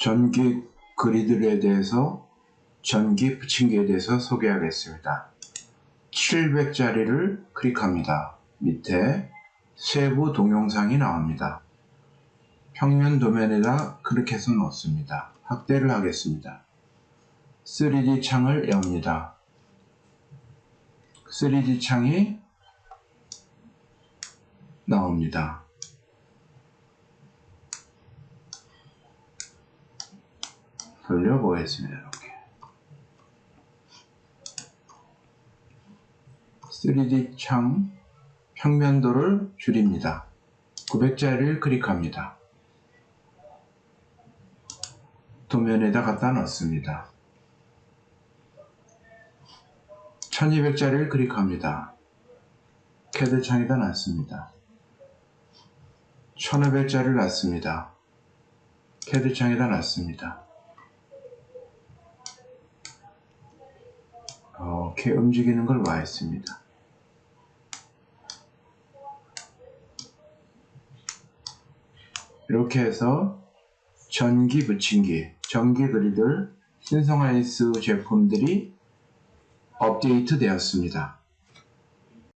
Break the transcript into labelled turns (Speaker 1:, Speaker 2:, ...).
Speaker 1: 전기 그리드에 대해서 전기 붙임기에 대해서 소개하겠습니다. 700짜리를 클릭합니다. 밑에 세부 동영상이 나옵니다. 평면 도면에다 클릭해서 놓습니다. 확대를 하겠습니다. 3D 창을 엽니다. 3D 창이 나옵니다. 돌려보겠습니다. 이렇게. 3D 창 평면도를 줄입니다. 900짜리를 클릭합니다. 도면에다 갖다 넣습니다. 1200짜리를 클릭합니다. 캐드 창에다 놨습니다. 1500짜리를 놨습니다. 캐드 창에다 놨습니다. 이렇게 움직이는 걸 봐있습니다. 이렇게 해서 전기 붙임기, 전기 그리들 신성아이스 제품들이 업데이트 되었습니다.